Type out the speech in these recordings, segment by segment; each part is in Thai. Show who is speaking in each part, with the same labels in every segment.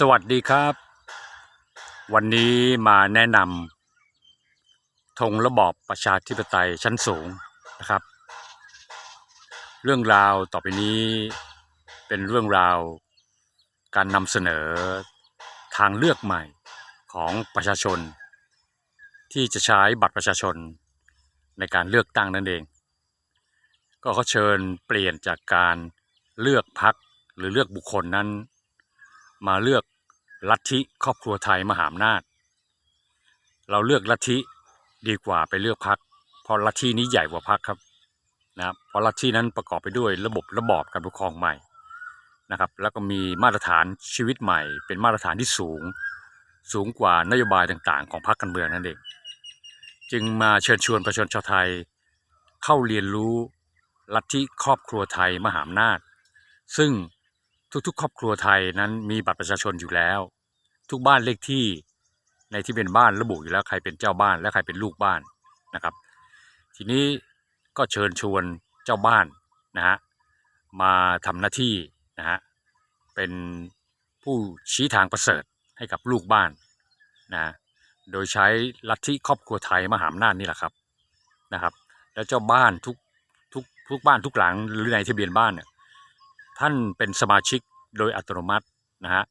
Speaker 1: สวัสดีครับ วันนี้มาแนะนำธงระบอบประชาธิปไตยชั้นสูงนะครับ เรื่องราวต่อไปนี้เป็นเรื่องราวการนำเสนอทางเลือกใหม่ของประชาชน ที่จะใช้บัตรประชาชนในการเลือกตั้งนั่นเอง ก็เขาเชิญเปลี่ยนจากการเลือกพักหรือเลือกบุคคลนั้น มาเลือกลัทธิครอบครัวไทยมหาอำนาจ เราเลือกลัทธิดีกว่าไปเลือกพักเพราะลัทธินี้ใหญ่กว่าพักครับนะครับเพราะลัทธินั้นประกอบไปด้วยระบบระบอบการปกครองใหม่นะครับ แล้วก็มีมาตรฐานชีวิตใหม่ เป็นมาตรฐานที่สูง สูงกว่านโยบายต่างๆ ของพรรคการเมืองนั่นเองจึงมาเชิญชวนประชาชนชาวไทย เข้าเรียนรู้ลัทธิครอบครัวไทยมหาอำนาจ ซึ่ง ทุกๆ ครอบครัวไทยนั้นมีบัตรประชาชนอยู่แล้ว ทุกบ้านเลขที่ในที่เป็นบ้านระบุอยู่แล้วใครเป็นเจ้าบ้านและใครเป็นลูกบ้านนะครับ ทีนี้ก็เชิญชวนเจ้าบ้านนะฮะมาทำหน้าที่นะฮะเป็นผู้ชี้ทางประเสริฐให้กับลูกบ้านนะโดยใช้ลัทธิครอบครัวไทยมหาอำนาจนี่แหละครับนะครับ แล้วเจ้าบ้านทุกทุกทุกบ้านทุกหลังหรือในทะเบียนบ้านเนี่ย ท่านเป็นสมาชิกโดยอัตโนมัตินะฮะ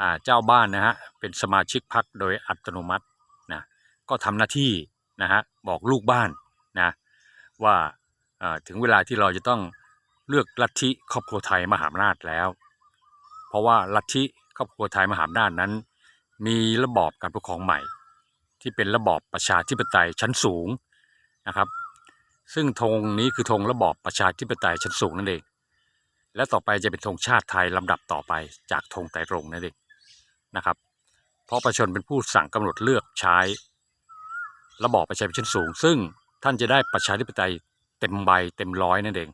Speaker 1: อ่าเจ้าบ้านนะฮะเป็นสมาชิกพรรคโดยอัตโนมัตินะก็ทำหน้าที่นะฮะบอกลูกบ้านนะว่าอ่าถึงเวลาที่เราจะต้องเลือกลัทธิครอบครัวไทยมหาอำนาจแล้ว เพราะว่าลัทธิครอบครัวไทยมหาอำนาจนั้น มีระบอบการปกครองใหม่ ที่เป็นระบอบประชาธิปไตยชั้นสูงนะครับ ซึ่งธงนี้คือธงระบอบประชาธิปไตยชั้นสูงนั่นเอง และต่อไปจะเป็นธงชาติไทยลำดับต่อไปจากธงไตรรงค์นั่นเองนะครับ เพราะประชาชนเป็นผู้สั่งกำหนดเลือกใช้ ระบอบประชาธิปไตยชั้นสูง ซึ่งท่านจะได้ประชาธิปไตยเต็มใบเต็มร้อยนั่นเอง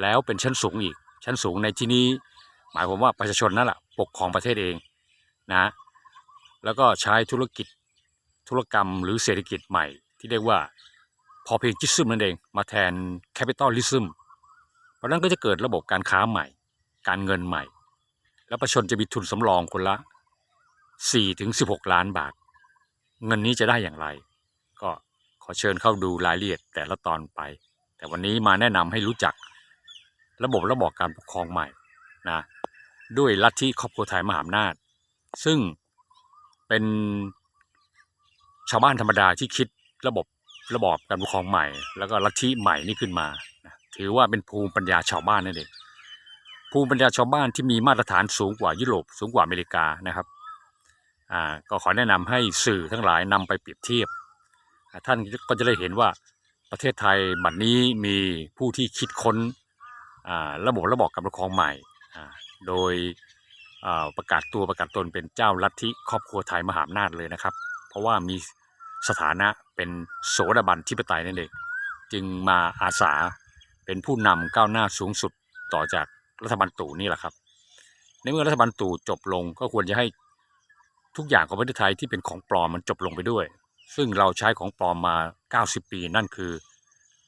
Speaker 1: แล้วเป็นชั้นสูงอีก ชั้นสูงในที่นี้ หมายความว่าประชาชนนั่นแหละปกครองประเทศเองนะแล้วก็ใช้ธุรกิจธุรกรรมหรือเศรษฐกิจใหม่ ที่เรียกว่าพอเพียงจิซึมนั่นเอง มาแทนแคปิตอลลิซึม เพราะนั้นก็จะเกิดระบบการค้าใหม่ การเงินใหม่ แล้วประชาชนจะมีทุนสำรองคนละ4ถึง16 ล้านบาท เงินนี้จะได้อย่างไร ก็ขอเชิญเข้าดูรายละเอียดแต่ละตอนไป แต่วันนี้มาแนะนำให้รู้จัก ระบบระบอบการปกครองใหม่นะด้วยลัทธิครอบครัวไทยมหาอำนาจ ซึ่งเป็นชาวบ้านธรรมดาที่คิดระบบระบอบการปกครองใหม่ แล้วก็ลัทธิใหม่นี้ขึ้นมา ถือว่าเป็นภูมิปัญญาชาวบ้านนั่นเองภูมิปัญญาชาวบ้านที่มีมาตรฐานสูงกว่ายุโรปสูงกว่าอเมริกานะครับอ่าก็ขอแนะนำให้สื่อทั้งหลายนำไปเปรียบเทียบ ท่านก็จะได้เห็นว่าประเทศไทยบัดนี้มีผู้ที่คิดค้นอ่าระบบระบอบการปกครองใหม่อ่าโดยอ่าประกาศตัวประกาศตนเป็นเจ้าลัทธิครอบครัวไทยมหาอำนาจเลยนะครับ เพราะว่ามีสถานะเป็นโสดาบันทิปไตยนั่นเองจึงมาอาสา เป็นผู้นำก้าวหน้าสูงสุดต่อจากรัฐบาลตู่นี่แหละครับ ในเมื่อรัฐบาลตู่จบลงก็ควรจะให้ทุกอย่างของประเทศไทยที่เป็นของปลอมมันจบลงไปด้วย ซึ่งเราใช้ของปลอมมา 90 ปีนั่นคือ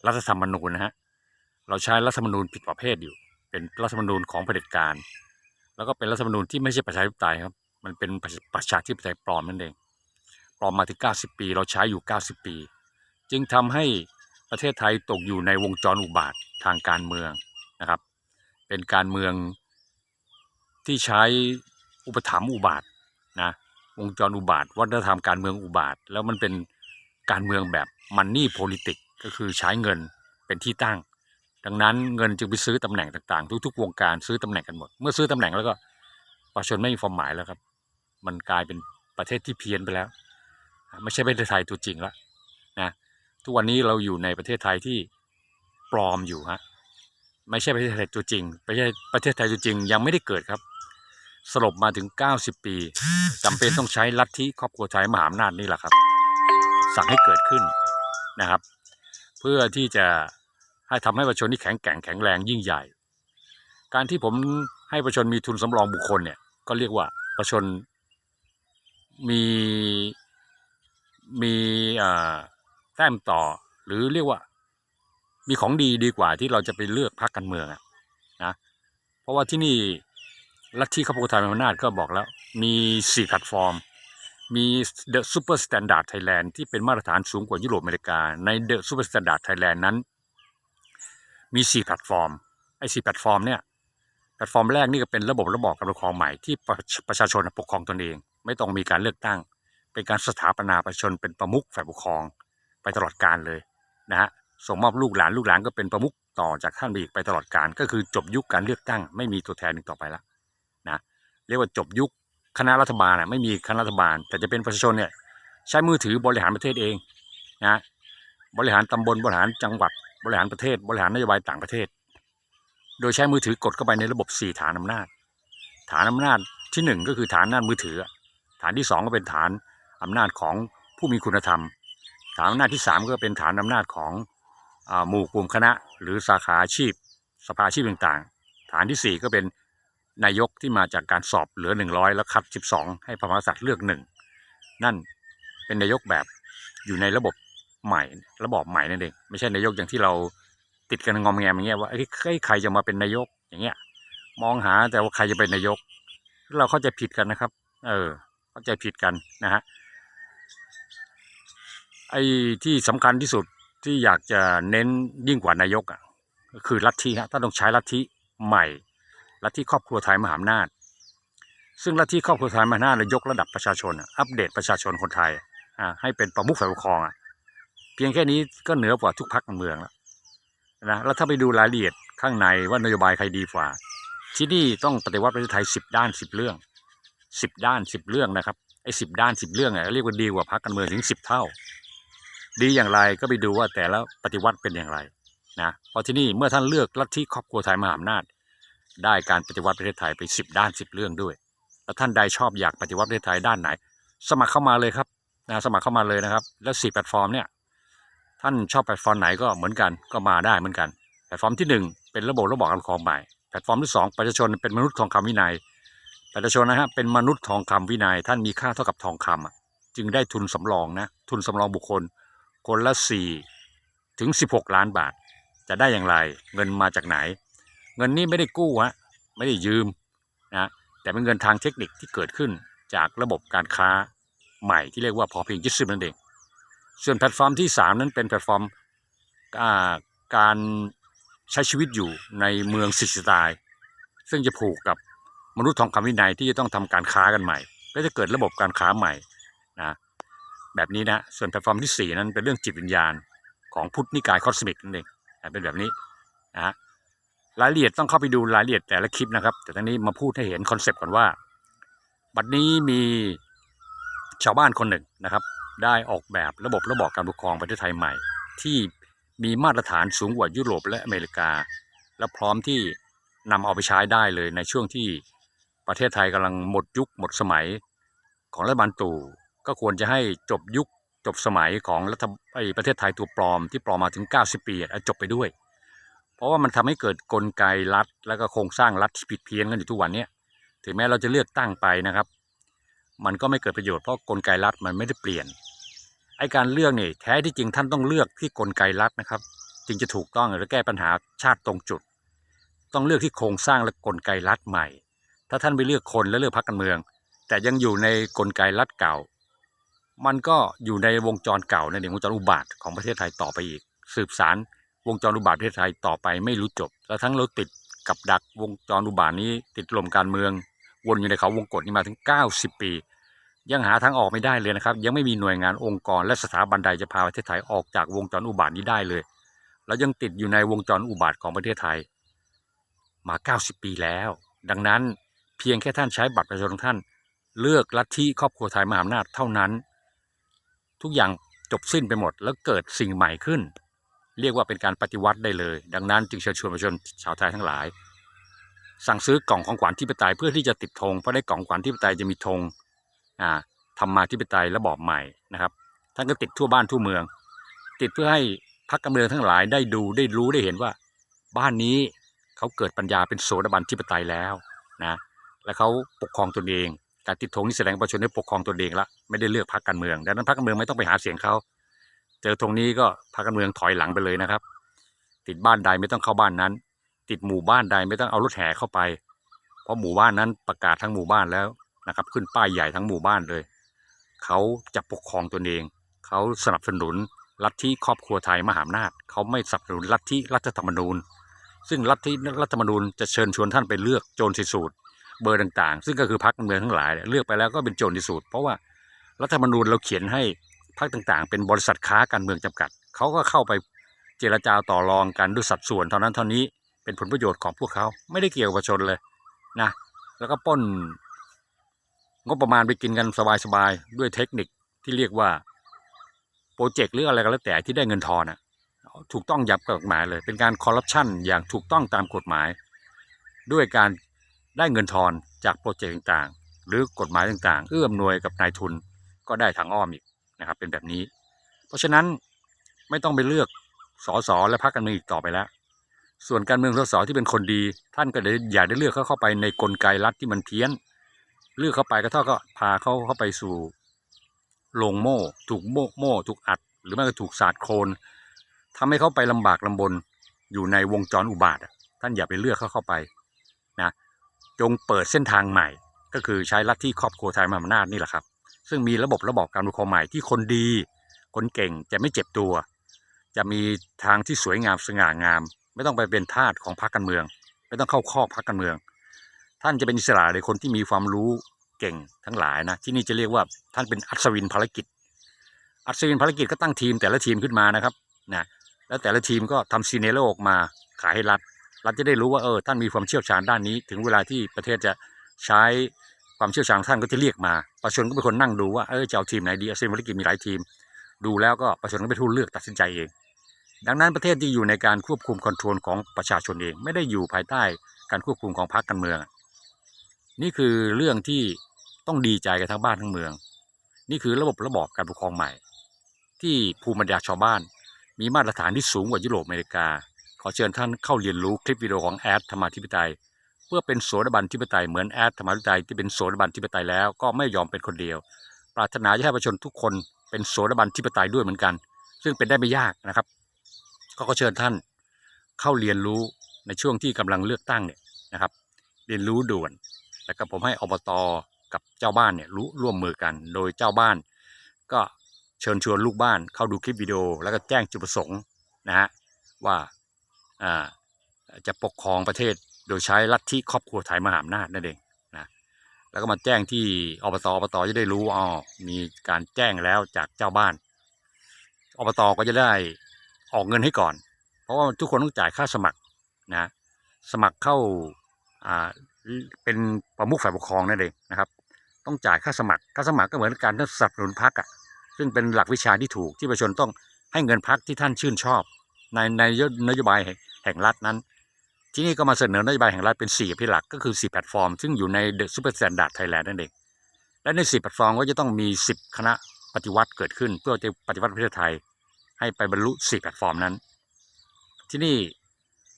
Speaker 1: รัฐธรรมนูญนะฮะเราใช้รัฐธรรมนูญผิดประเภทอยู่ เป็นรัฐธรรมนูญของเผด็จการ แล้วก็เป็นรัฐธรรมนูญที่ไม่ใช่ประชาธิปไตยครับ มันเป็นประชาธิปไตยปลอมนั่นเองปลอมมาถึง 90 ปี เราใช้อยู่ 90 ปี จึงทำให้ประเทศไทยตกอยู่ในวงจรอุบาท ทางการเมืองนะครับ เป็นการเมืองที่ใช้อุปถัมภ์อุบาทนะวงจรอุบาทวัฒนธรรมการเมืองอุบาท แล้วมันเป็นการเมืองแบบมันนี่โพลิติกก็คือใช้เงินเป็นที่ตั้ง ดังนั้นเงินจึงไปซื้อตำแหน่งต่างๆ ทุกๆ วงการซื้อตำแหน่งกันหมด เมื่อซื้อตำแหน่งแล้วก็ประชาชนไม่มีความหมายแล้วครับ มันกลายเป็นประเทศที่เพี้ยนไปแล้ว ไม่ใช่ประเทศไทยตัวจริงและนะทุกวันนี้เราอยู่ในประเทศไทยที่ ปลอมอยู่ฮะไม่ใช่ประเทศไทยตัวจริงไม่ใช่ประเทศไทยตัวจริงยังไม่ได้เกิดครับ สลบมาถึง 90 ปีจำเป็นต้องใช้ลัทธิครอบครัวไทยมหาอำนาจนี่แหละครับ สั่งให้เกิดขึ้นนะครับ เพื่อที่จะให้ทำให้ประชาชนที่แข็งแกร่งแข็งแรงยิ่งใหญ่ การที่ผมให้ประชาชนมีทุนสำรองบุคคลเนี่ยก็เรียกว่าประชาชนมีมีแต้มต่อหรือเรียกว่า มีของดีดีกว่าที่เราจะไปเลือกพรรคการเมืองนะเพราะว่าที่นี่ลัทธิข้าวโพดไทยมหาอำนาจก็บอกแล้ว มีสี่แพลตฟอร์ม มี The Super Standard Thailand ที่เป็นมาตรฐานสูงกว่ายุโรปอเมริกา ใน The Super Standard Thailand นั้น มีสี่แพลตฟอร์มไอ้สี่แพลตฟอร์มเนี่ยแพลตฟอร์มแรกนี่ก็เป็นระบบระบอบการปกครองใหม่ที่ประประชาชนปกครองตนเอง ไม่ต้องมีการเลือกตั้ง เป็นการสถาปนาประชาชนเป็นประมุขฝ่ายปกครองไปตลอดกาลเลยนะฮะ ส่งมอบลูกหลานลูกหลานก็เป็นประมุขต่อจากท่านไปอีกไปตลอดกาลก็คือจบยุคการเลือกตั้ง ไม่มีตัวแทนอีกต่อไปแล้วนะเรียกว่าจบยุคคณะรัฐบาลน่ะไม่มีคณะรัฐบาล แต่จะเป็นประชาชนเนี่ยใช้มือถือบริหารประเทศเองนะบริหารตำบลบริหารจังหวัดบริหารประเทศ บริหารนโยบายต่างประเทศ โดยใช้มือถือกดเข้าไปในระบบสี่ฐานอำนาจ ฐานอำนาจที่หนึ่งก็คือฐานอำนาจมือถือ ฐานที่สองก็เป็นฐานอำนาจของผู้มีคุณธรรม ฐานอำนาจที่สามก็เป็นฐานอำนาจของ หมู่กลุ่มคณะ หรือสาขาอาชีพ สภาอาชีพต่างๆ ฐานที่สี่ก็เป็นนายกที่มาจากการสอบเหลือหนึ่งร้อยแล้วคัดสิบสองให้พระมหากษัตริย์เลือกหนึ่งนั่นเป็นนายกแบบอยู่ในระบบใหม่ ระบอบใหม่นั่นเองไม่ใช่นายกอย่างที่เราติดกันงอมแงมอย่างเงี้ยว่าเอ้ใครจะมาเป็นนายกอย่างเงี้ยมองหาแต่ว่าใครจะเป็นนายก เราเข้าใจผิดกันนะครับ เออ เข้าใจผิดกันนะฮะไอ้ที่สำคัญที่สุด ที่อยากจะเน้นยิ่งกว่านายกอะก็คือลัทธิฮะถ้าต้องใช้ลัทธิใหม่ลัทธิครอบครัวไทยมหาอำนาจ ซึ่งลัทธิครอบครัวไทยมหาอำนาจเนี่ยยกระดับประชาชนอะอัปเดตประชาชนคนไทยอ่าให้เป็นประมุขฝ่ายปกครองอะเพียงแค่นี้ก็เหนือกว่าทุกพรรคการเมืองแล้วนะแล้วถ้าไปดูรายละเอียดข้างในว่านโยบายใครดีกว่า ที่นี่ต้องปฏิวัติประเทศไทยสิบด้านสิบเรื่องสิบด้านสิบเรื่องนะครับไอ้สิบด้านสิบเรื่องอะเรียกว่าดีกว่าพรรคการเมืองถึงสิบเท่า ดีอย่างไรก็ไปดูว่าแต่ละปฏิวัติเป็นอย่างไรนะเพราะที่นี่เมื่อท่านเลือกลัทธิครอบครัวไทยมหาอำนาจ ได้การปฏิวัติประเทศไทยไปสิบด้านสิบเรื่องด้วย แล้วท่านใดชอบอยากปฏิวัติประเทศไทยด้านไหน สมัครเข้ามาเลยครับนะสมัครเข้ามาเลยนะครับ แล้ว4แพลตฟอร์มเนี่ยท่านชอบแพลตฟอร์มไหนก็เหมือนกันก็มาได้เหมือนกันแพลตฟอร์มที่หนึ่งเป็นระบบระบอบการปกครองใหม่แพลตฟอร์มที่สองประชาชนเป็นมนุษย์ทองคำวินัยประชาชนนะฮะเป็นมนุษย์ทองคำวินัย ท่านมีค่าเท่ากับทองคำอะจึงได้ทุนสำรองนะทุนสำรองบุคคล คนละสี่ถึงสิบหกล้านบาท จะได้อย่างไรเงินมาจากไหน เงินนี้ไม่ได้กู้ฮะไม่ได้ยืมนะแต่เป็นเงินทางเทคนิคที่เกิดขึ้นจากระบบการค้าใหม่ที่เรียกว่าพอเพียงยึดซื้อนั่นเองส่วนแพลตฟอร์มที่สามนั้นเป็นแพลตฟอร์มการใช้ชีวิตอยู่ในเมืองสิสตล์ซึ่งจะผูกกับมนุษย์ทองคำวินัยที่จะต้องทำการค้ากันใหม่ ก็จะเกิดระบบการค้าใหม่นะ แบบนี้นะส่วนแพลตฟอร์มที่สี่นั้นเป็นเรื่องจิตวิญญาณของพุทธนิกายคอสมิกนั่นเองเป็นแบบนี้นะฮะรายละเอียดต้องเข้าไปดูรายละเอียดแต่ละคลิปนะครับ แต่ตอนนี้มาพูดให้เห็นคอนเซปต์ก่อนว่า บัดนี้มีชาวบ้านคนหนึ่งนะครับ ได้ออกแบบระบบระบอบการปกครองประเทศไทยใหม่ ที่มีมาตรฐานสูงกว่ายุโรปและอเมริกา และพร้อมที่นำเอาไปใช้ได้เลยในช่วงที่ประเทศไทยกำลังหมดยุคหมดสมัยของรัฐบาลตู่ ก็ควรจะให้จบยุคจบสมัยของรัฐไอ้ประเทศไทยตัวปลอมที่ปลอมมาถึง 90 ปีอจบไปด้วย เพราะว่ามันทำให้เกิดกลไกรัฐ แล้วก็โครงสร้างรัฐผิดเพี้ยนกันอยู่ทุกวันเนี้ถึงแม้เราจะเลือกตั้งไปนะครับ มันก็ไม่เกิดประโยชน์เพราะกลไกรัฐมันไม่ได้เปลี่ยนไอ้การเลือกนี่แท้ที่จริงท่านต้องเลือกที่กลไกรัฐนะครับ จึงจะถูกต้องและแก้ปัญหาชาติตรงจุด ต้องเลือกที่โครงสร้างและกลไกรัฐใหม่ ถ้าท่านไปเลือกคนและเลือกพรรคการเมือง แต่ยังอยู่ในกลไกรัฐเก่า มันก็อยู่ในวงจรเก่าในนเองวงจรอุบาทของประเทศไทยต่อไปอีก สืบสารวงจรอุบาทประเทศไทยต่อไปไม่รู้จบ แล้วทั้งเราติดกับดักวงจรอุบาทนี้ติดลมการเมือง วนอยู่ในเขาวงกฏนี้มาถึง 90 ปี ยังหาทางออกไม่ได้เลยนะครับ ยังไม่มีหน่วยงานองค์กร และสถาบันใดจะพาประเทศไทยออกจากวงจรอุบาทนี้ได้เลยเรายังติดอยู่ในวงจรอุบาทของประเทศไทย มา 90 ปีแล้ว ดังนั้นเพียงแค่ท่านใช้บัตรประชาชนของท่าน เลือกลัทธิครอบครัวไทยมหาอำนาจเท่านั้น ทุกอย่างจบสิ้นไปหมด แล้วเกิดสิ่งใหม่ขึ้น เรียกว่าเป็นการปฏิวัติได้เลย ดังนั้นจึงเชิญชวนประชาชนชาวไทยทั้งหลาย สั่งซื้อกล่องของขวัญที่ปไตยเพื่อที่จะติดธงเพราะในกล่องขวัญที่ปไตยจะมีธงอ่าธรรมาธิปไตยระบอบใหม่นะครับท่านก็ติดทั่วบ้านทั่วเมือง ติดเพื่อให้พรรคการเมืองทั้งหลายได้ดูได้รู้ได้เห็นว่า บ้านนี้เขาเกิดปัญญาเป็นโสดาบันธิปไตยแล้วนะและเขาปกครองตนเอง การติดธงนี่แสดงประชาชนได้ปกครองตนเองละไม่ได้เลือกพรรคการเมืองดังนั้นพรรคการเมืองไม่ต้องไปหาเสียงเขาเจอธงนี้ก็พรรคการเมืองถอยหลังไปเลยนะครับ ติดบ้านใดไม่ต้องเข้าบ้านนั้น ติดหมู่บ้านใดไม่ต้องเอารถแห่เข้าไป เพราะหมู่บ้านนั้นประกาศทั้งหมู่บ้านแล้วนะครับ ขึ้นป้ายใหญ่ทั้งหมู่บ้านเลยเขาจะปกครองตนเองเขาสนับสนุนลัทธิครอบครัวไทยมหาอำนาจเขาไม่สนับสนุนลัทธิรัฐธรรมนูญ ซึ่งลัทธิรัฐธรรมนูญจะเชิญชวนท่านไปเลือกโจรสิสูตร เบอร์ต่างๆ ซึ่งก็คือพรรคการเมืองทั้งหลายเลือกไปแล้วก็เป็นโจรสิสูตรเพราะว่ารัฐธรรมนูญเราเขียนให้พรรคต่างๆ เป็นบริษัทค้าการเมืองจำกัดเขาก็เข้าไปเจรจาต่อรองกันด้วยสัดส่วนเท่านั้นเท่านี้เป็นผลประโยชน์ของพวกเขาไม่ได้เกี่ยวกับชนเลยนะแล้วก็ป้นงบประมาณไปกินกันสบายๆด้วยเทคนิคที่เรียกว่าโปรเจกต์หรืออะไรก็แล้วแต่ที่ได้เงินทอนอะถูกต้องยับกฎหมายเลย เป็นการคอร์รัปชันอย่างถูกต้องตามกฎหมาย ด้วยการ ได้เงินทอนจากโปรเจกต์ต่างๆ หรือกฎหมายต่างๆ เอื้อมหน่วยกับนายทุนก็ได้ทางอ้อมอีกนะครับ เป็นแบบนี้ เพราะฉะนั้นไม่ต้องไปเลือกสสและพรรคการเมืองอีกต่อไปแล้ว ส่วนการเมืองสสที่เป็นคนดี ท่านก็เลยอย่าได้เลือกเขาเข้าไปในกลไกรัฐที่มันเพี้ยน เลือกเข้าไปก็เท่าก็พาเขาเข้าไปสู่ลงโม่ถูกโม่โม่ถูกอัด หรือไม่ก็ถูกสาดโคลนทำให้เขาไปลำบากลำบนอยู่ในวงจรอุบาทท่านอย่าไปเลือกเขาเข้าไปนะ จงเปิดเส้นทางใหม่ ก็คือใช้ลัทธิครอบครัวไทยมหาอำนาจนี่แหละครับ ซึ่งมีระบบระบอบการปกครองใหม่ที่คนดี คนเก่งจะไม่เจ็บตัว จะมีทางที่สวยงามสง่างาม ไม่ต้องไปเป็นทาสของพรรคการเมือง ไม่ต้องเข้าคอพรรคการเมือง ท่านจะเป็นอิสระเลยคนที่มีความรู้เก่งทั้งหลายนะที่นี่จะเรียกว่าท่านเป็นอัศวินภารกิจ อัศวินภารกิจก็ตั้งทีมแต่ละทีมขึ้นมานะครับนะแล้วแต่ละทีมก็ทำซีเนโรออกมาขายให้รัฐ เรัฐจะได้รู้ว่าเออท่านมีความเชี่ยวชาญด้านนี้ ถึงเวลาที่ประเทศจะใช้ความเชี่ยวชาญของท่านก็จะเรียกมาประชาชนก็เป็นคนนั่งดูว่าเออจะเอาทีมไหนดีอัศวินภารกิจมีหลายทีม ดูแล้วก็ประชาชนก็เป็นผู้เลือกตัดสินใจเอง ดังนั้นประเทศที่อยู่ในการควบคุมคอนโทรลของประชาชนเอง ไม่ได้อยู่ภายใต้การควบคุมของพรรคการเมือง นี่คือเรื่องที่ต้องดีใจกันทั้งบ้านทั้งเมือง นี่คือระบบระบอบการปกครองใหม่ ที่ภูมิปัญญาชาวบ้าน มีมาตรฐานที่สูงกว่ายุโรปอเมริกา ขอเชิญท่านเข้าเรียนรู้คลิปวิดีโอของแอดธรรมาธิปไตย เพื่อเป็นโสดาบันธิปไตยเหมือนแอดธรรมาธิปไตยที่เป็นโสดาบันธิปไตยแล้วก็ไม่ยอมเป็นคนเดียว ปรารถนาจะให้ประชาชนทุกคนเป็นโสดาบันธิปไตยด้วยเหมือนกัน ซึ่งเป็นได้ไม่ยากนะครับ ก็ขอเชิญท่านเข้าเรียนรู้ในช่วงที่กำลังเลือกตั้งเนี่ยนะครับ เรียนรู้ด่วน แล้วก็ผมให้อบตกับเจ้าบ้านเนี่ยรู้ร่วมมือกัน โดยเจ้าบ้าน ก็เชิญชวนลูกบ้านเข้าดูคลิปวิดีโอ แล้วก็แจ้งจุดประสงค์นะฮะว่า จะปกครองประเทศโดยใช้ลัทธิครอบครัวไทยมหาอำนาจนั่นเองนะแล้วก็มาแจ้งที่อบตอบตจะได้รู้อ๋อมีการแจ้งแล้วจากเจ้าบ้านอบตก็จะได้ออกเงินให้ก่อน เพราะว่าทุกคนต้องจ่ายค่าสมัครนะสมัครเข้าเป็นประมุขฝ่ายปกครองนั่นเองนะครับ ต้องจ่ายค่าสมัครค่าสมัครก็เหมือนการสนับสนุนพรรคอะซึ่งเป็นหลักวิชาที่ถูกที่ประชาชนต้องให้เงินพรรคที่ท่านชื่นชอบ ในในนโยบาย แห่งรัฐนั้น ที่นี่ก็มาเสนอนโยบายแห่งรัฐเป็น 4 พิหลักก็คือ 4 แพลตฟอร์ม ซึ่งอยู่ใน The Super Standard Thailand นั่นเอง และใน 4 แพลตฟอร์มก็จะต้องมี 10 คณะปฏิวัติเกิดขึ้น เพื่อจะปฏิวัติประเทศไทย ให้ไปบรรลุ 4 แพลตฟอร์มนั้น ที่นี่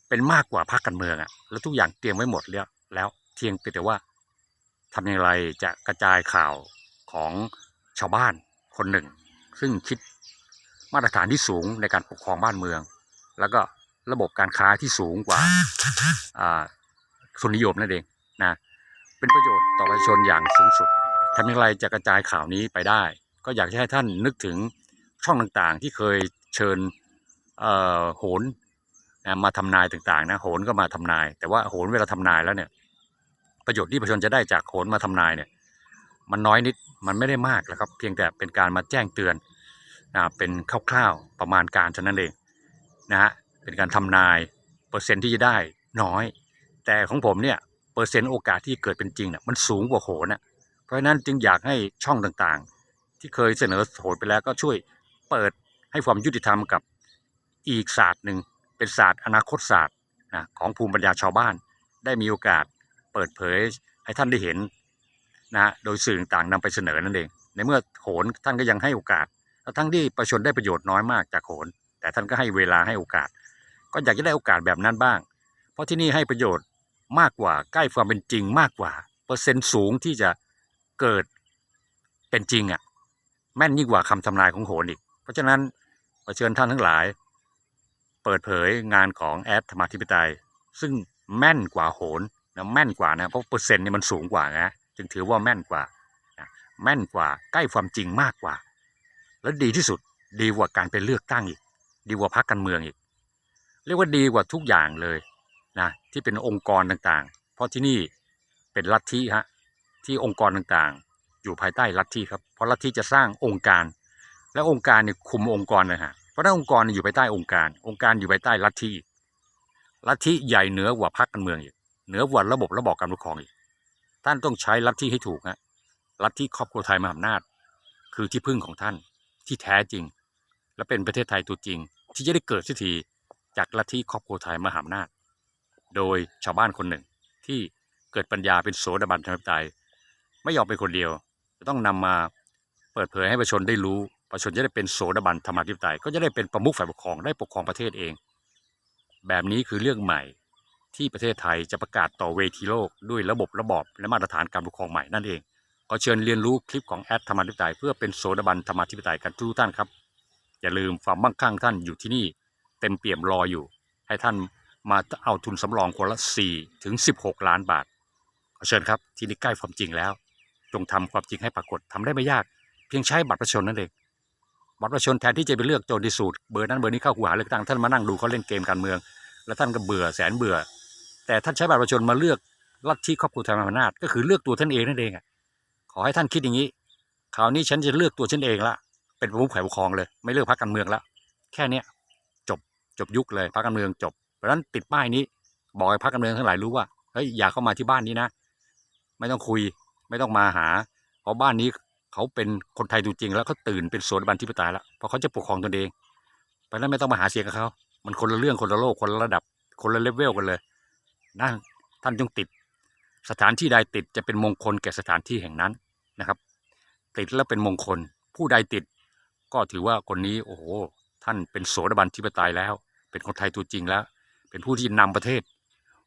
Speaker 1: เป็นมากกว่าพรรคการเมืองอะแล้วทุกอย่างเตรียมไว้หมดแล้วแล้วเพียงแต่ว่าทำอย่างไรจะกระจายข่าวของชาวบ้านคนหนึ่ง ซึ่งคิดมาตรฐานที่สูงในการปกครองบ้านเมือง แล้วก็ ระบบการค้าที่สูงกว่าอ่าทุนนิยมนั่นเองนะเป็นประโยชน์ต่อประชาชนอย่างสูงสุดทำอย่างไรจะกระจายข่าวนี้ไปได้ ก็อยากให้ท่านนึกถึงช่องต่างๆ ที่เคยเชิญเอ่อโหนนะมาทำนายต่างๆนะโหนก็มาทำนาย แต่ว่าโหนเวลาทำนายแล้วเนี่ย ประโยชน์ที่ประชาชนจะได้จากโหนมาทำนายเนี่ย มันน้อยนิดมันไม่ได้มากแล้วครับ เพียงแต่เป็นการมาแจ้งเตือนนะเป็นคร่าวๆประมาณการเท่านั้นเองนะฮะ เป็นการทำนายเปอร์เซ็นต์ที่จะได้น้อย แต่ของผมเนี่ยเปอร์เซ็นต์โอกาสที่เกิดเป็นจริงเนี่ยมันสูงกว่าโหนน่ะเพราะฉะนั้นจึงอยากให้ช่องต่างๆ ที่เคยเสนอโหนไปแล้วก็ช่วยเปิดให้ความยุติธรรมกับอีกศาสตร์หนึ่งเป็นศาสตร์อนาคตศาสตร์นะของภูมิปัญญาชาวบ้าน ได้มีโอกาสเปิดเผยให้ท่านได้เห็นนะฮะโดยสื่อต่างๆนำไปเสนอนั่นเอง ในเมื่อโหนท่านก็ยังให้โอกาสแล้วทั้งที่ประชาชนได้ประโยชน์น้อยมากจากโหนแต่ท่านก็ให้เวลาให้โอกาส ก็อยากจะได้โอกาสแบบนั้นบ้าง เพราะที่นี่ให้ประโยชน์มากกว่าใกล้ความเป็นจริงมากกว่า เปอร์เซ็นต์สูงที่จะเกิดเป็นจริงอะ่ะแม่นยิ่งกว่าคำทำนายของโหนอีก เพราะฉะนั้นขอเชิญท่านทั้งหลาย เปิดเผยงานของแอดธรรมาธิปไตย ซึ่งแม่นกว่าโหนนะแม่นกว่านะเพราะเปอร์เซ็นต์เนี่ยมันสูงกว่านะจึงถือว่าแม่นกว่านะแม่นกว่าใกล้ความจริงมากกว่า และดีที่สุดดีกว่าการไปเลือกตั้งอีก ดีกว่าพรรคการเมืองอีก เรียกว่าดีกว่าทุกอย่างเลยนะที่เป็นองค์กรต่างๆ เพราะที่นี่เป็นลัทธิฮะที่องค์กรต่างๆ อยู่ภายใต้ลัทธิครับเพราะลัทธิจะสร้างองค์การ และองค์การเนี่ยคุมองค์กรนะฮะเพราะถ้าองค์กรอยู่ภายใต้องค์การ องค์การอยู่ภายใต้ลัทธิลัทธิใหญ่เหนือกว่าพรรคการเมืองอีกเหนือกว่าระบบระบอบการปกครองอีกท่านต้องใช้ลัทธิให้ถูกฮะลัทธิครอบครัวไทยมหาอำนาจ คือที่พึ่งของท่านที่แท้จริง และเป็นประเทศไทยตัวจริง ที่จะได้เกิดสักที จากลัทธิครอบครัวไทยมหาอำนาจ โดยชาวบ้านคนหนึ่งที่เกิดปัญญาเป็นโสดาบันธรรมใจยไม่ยอมเป็นคนเดียว จะต้องนำมาเปิดเผยให้ประชาชนได้รู้ ประชาชนจะได้เป็นโสดาบันธรรมาธิปไตย ก็จะได้เป็นประมุขฝ่ายปกครองได้ปกครองประเทศเอง แบบนี้คือเรื่องใหม่ที่ประเทศไทยจะประกาศต่อเวทีโลกด้วยระบบระบอบและมาตรฐานการปกครองใหม่นั่นเอง ขอเชิญเรียนรู้คลิปของแอดธรรมาธิปไตยเพื่อเป็นโสดาบันธรรมาธิปไตยกันทุกท่านครับ อย่าลืมความมั่งคั่งท่านอยู่ที่นี่ เต็มเปี่ยมรออยู่ ให้ท่านมาเอาทุนสำรองคนละ 4 ถึง 16 ล้านบาทขอเชิญครับ ที่นี่ใกล้ความจริงแล้ว จงทำความจริงให้ปรากฏทำได้ไม่ยาก เพียงใช้บัตรประชาชนนั่นเองบัตรประชาชนแทนที่จะไปเลือกโจรที่สูตรเบอร์นั้นเบอร์นี้เข้าหัวหาเลือกตั้งท่านมานั่งดูเขาเล่นเกมการเมือง แล้วท่านก็เบื่อแสนเบื่อ แต่ท่านใช้บัตรประชาชนมาเลือกลัทธิครอบครัวไทยมอำนาจก็คือเลือกตัวท่านเองนั่นเองขอให้ท่านคิดอย่างนี้คราวนี้ฉันจะเลือกตัวฉันเองละเป็นประมุขฝ่ายปกครองเลย ไม่เลือกพรรคการเมืองละแค่เนี้ย จบยุคเลยพรรคการเมืองจบ เพราะนั้นติดป้ายนี้ บอกให้พรรคการเมืองทั้งหลายรู้ว่าเฮ้ยอย่าเข้ามาที่บ้านนี้นะ ไม่ต้องคุยไม่ต้องมาหา เพราะบ้านนี้เขาเป็นคนไทยตัวจริง แล้วเขาตื่นเป็นโสดาบันที่ปไตยแล้วเพราะเขาจะปกครองตนเอง เพราะฉะนั้นไม่ต้องมาหาเสียงกับเขา มันคนละเรื่องคนละโลกคนละระดับ คนละเลเวลกันเลยนั่นท่านจงติด สถานที่ใดติดจะเป็นมงคลแก่สถานที่แห่งนั้นนะครับ ติดแล้วเป็นมงคล ผู้ใดติด ก็ถือว่าคนนี้โอ้โห ท่านเป็นโสดาบันที่ปไตยแล้ว เป็นคนไทยตัวจริงแล้ว เป็นผู้ที่นำประเทศ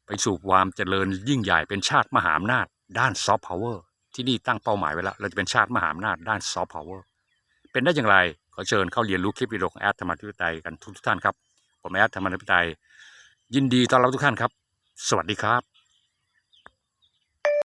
Speaker 1: ไปสู่ความเจริญยิ่งใหญ่เป็นชาติมหาอำนาจ ด้านซอฟต์พาวเวอร์ที่นี่ตั้งเป้าหมายไว้แล้ว เราจะเป็นชาติมหาอำนาจด้านซอฟต์พาวเวอร์เป็นได้อย่างไร ขอเชิญเข้าเรียนรู้คลิปวิดีโอของแอดธรรมธิปไตยกันทุกท่านครับ ผมแอดธรรมธิปไตยยินดีต้อนรับทุกท่านครับ สวัสดีครับ